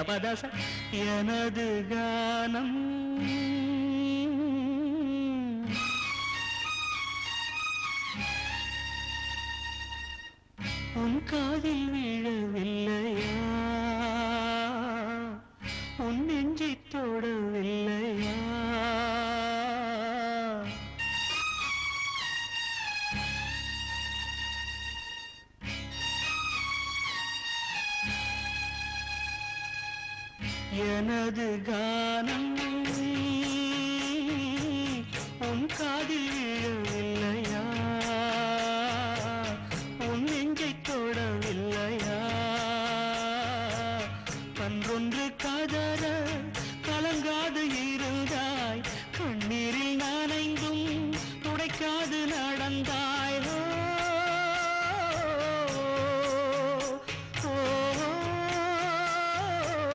தபதச எனது கானம். உன் காதில் விழவில்லையா? உன் நெஞ்சித் தொடவில்லை. எனது கானம் உன் காதில் விழவில்லையா உன் நெஞ்சை தொடவில்லையா? பன்றொன்று காதர கல